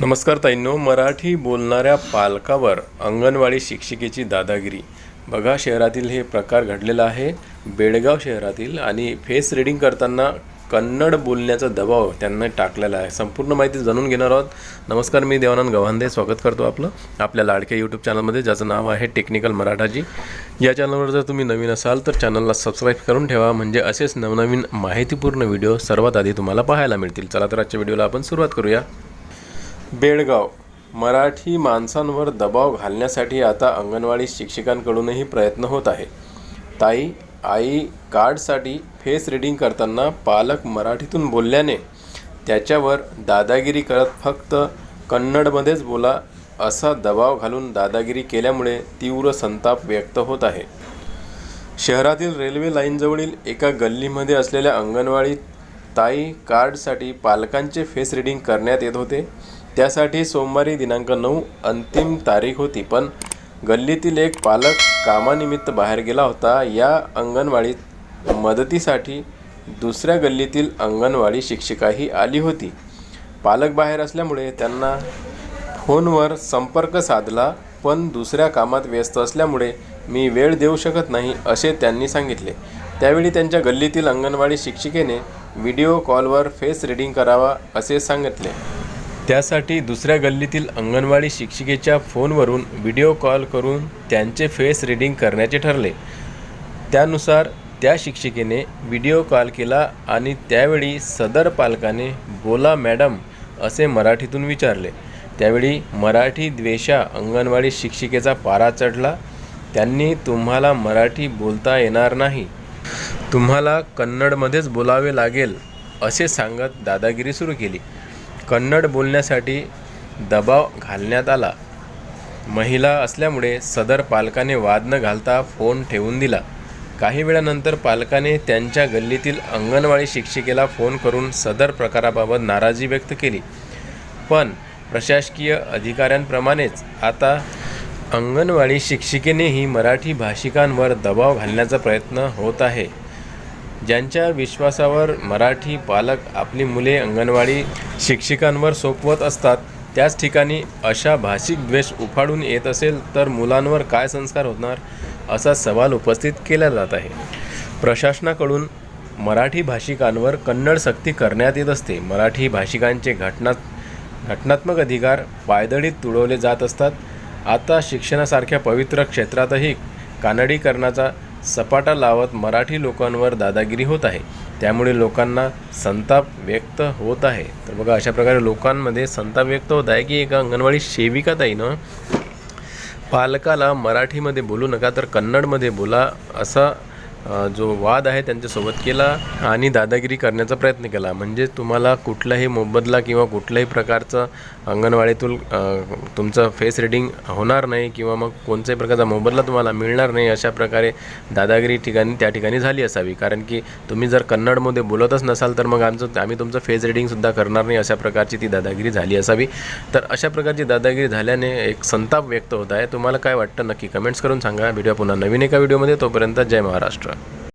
नमस्कार ताईंनो मराठी बोलणाऱ्या पालकावर अंगणवाडी शिक्षिकेची दादागिरी. बघा शहरातील हे प्रकार घडलेला आहे. बेळगाव शहरातील आणि फेस रिडिंग करताना कन्नड बोलण्याचा दबाव त्यांना टाकलेला आहे. संपूर्ण माहिती जाणून घेणार आहोत. नमस्कार मी देवानंद गव्हांदे. स्वागत करतो आपलं आपल्या लाडक्या यूट्यूब चॅनलमध्ये ज्याचं नाव आहे टेक्निकल मराठाजी या चॅनलवर जर तुम्ही नवीन असाल तर चॅनलला सबस्क्राईब करून ठेवा. म्हणजे असेच नवनवीन माहितीपूर्ण व्हिडिओ सर्वात आधी तुम्हाला पाहायला मिळतील. चला तर आजच्या व्हिडिओला आपण सुरुवात करूया. बेळगाव. मराठी माणसांवर दबाव घालण्यासाठी आता अंगणवाडी शिक्षकांकडूनही प्रयत्न होत आहे. ताई आई कार्डसाठी फेस रिडिंग करताना पालक मराठीतून बोलल्याने त्याच्यावर दादागिरी करत फक्त कन्नडमध्येच बोला असा दबाव घालून दादागिरी केल्यामुळे तीव्र संताप व्यक्त होत आहे. शहरातील रेल्वे लाईनजवळील एका गल्लीमध्ये असलेल्या अंगणवाडीत ताई कार्डसाठी पालकांचे फेस रिडिंग करण्यात येत होते. त्यासाठी सोमवारी दिनांक नऊ अंतिम तारीख होती पण गल्लीतील एक पालक कामानिमित्त बाहेर गेला होता. या अंगणवाडीत मदतीसाठी दुसऱ्या गल्लीतील अंगणवाडी शिक्षिकाही आली होती. पालक बाहेर असल्यामुळे त्यांना फोनवर संपर्क साधला पण दुसऱ्या कामात व्यस्त असल्यामुळे मी वेळ देऊ शकत नाही असे त्यांनी सांगितले. त्यावेळी त्यांच्या गल्लीतील अंगणवाडी शिक्षिकेने व्हिडिओ कॉलवर फेस रिडिंग करावा असे सांगितले. त्यासाठी दुसऱ्या गल्लीतील अंगणवाडी शिक्षिकेच्या फोनवरून व्हिडिओ कॉल करून त्यांचे फेस रिडिंग करण्याचे ठरले. त्यानुसार त्या शिक्षिकेने व्हिडिओ कॉल केला आणि त्यावेळी सदर पालकाने बोला मॅडम असे मराठीतून विचारले. त्यावेळी मराठी द्वेषा अंगणवाडी शिक्षिकेचा पारा चढला. त्यांनी तुम्हाला मराठी बोलता येणार नाही. तुम्हाला कन्नडमध्येच बोलावे लागेल असे सांगत दादागिरी सुरू केली. कन्नड बोलण्यासाठी दबाव घालण्यात आला. महिला असल्यामुळे सदर पालकाने वाद न घालता फोन ठेवून दिला. काही वेळानंतर पालकाने त्यांच्या गल्लीतील अंगणवाडी शिक्षिकेला फोन करून सदर प्रकाराबाबत नाराजी व्यक्त केली. पण प्रशासकीय अधिकाऱ्यांप्रमाणेच आता अंगणवाडी शिक्षिकेनेही मराठी भाषिकांवर दबाव घालण्याचा प्रयत्न होत आहे. ज्यांच्या विश्वासावर मराठी पालक आपली मुले अंगणवाडी शिक्षिकांवर सोपवत असतात त्याच ठिकाणी अशा भाषिक द्वेष उफाडून येत असेल तर मुलांवर काय संस्कार होणार असा सवाल उपस्थित केला जात आहे. प्रशासनाकडून मराठी भाषिकांवर कन्नड सक्ती करण्यात येत असते. मराठी भाषिकांचे घटना घटनात्मक अधिकार पायदळीत तुडवले जात असतात. आता शिक्षणासारख्या पवित्र क्षेत्रातही कानडीकरणाचा सपाटा लावत मराठी लोकांवर दादागिरी होत आहे. त्यामुळे लोकांना संताप व्यक्त होत आहे. तर बघा अशा प्रकारे लोकांमध्ये संताप व्यक्त होत आहे की एका अंगणवाडी सेविका ताईनं पालकाला मराठीमध्ये बोलू नका तर कन्नडमध्ये बोला असा जो वाद आहे त्यांच्यासोबत केला आणि दादागिरी करण्याचा प्रयत्न केला. म्हणजे तुम्हाला कुठलाही मोबदला किंवा कुठल्याही प्रकारचं अंगणवाडीतून तुमचं फेस रिडिंग होणार नाही किंवा मग कोणत्याही प्रकारचा मोबदला तुम्हाला मिळणार नाही अशा प्रकारे दादागिरी ठिकाणी त्या ठिकाणी झाली असावी. कारण की तुम्ही जर कन्नडमध्ये बोलतच नसाल तर मग आमचं आम्ही तुमचं फेस रिडिंगसुद्धा करणार नाही अशा प्रकारची ती दादागिरी झाली असावी. तर अशा प्रकारची दादागिरी झाल्याने एक संताप व्यक्त होत आहे. तुम्हाला काय वाटतं नक्की कमेंट्स करून सांगा. व्हिडिओ पुन्हा नवीन एका व्हिडिओमध्ये तोपर्यंत जय महाराष्ट्र.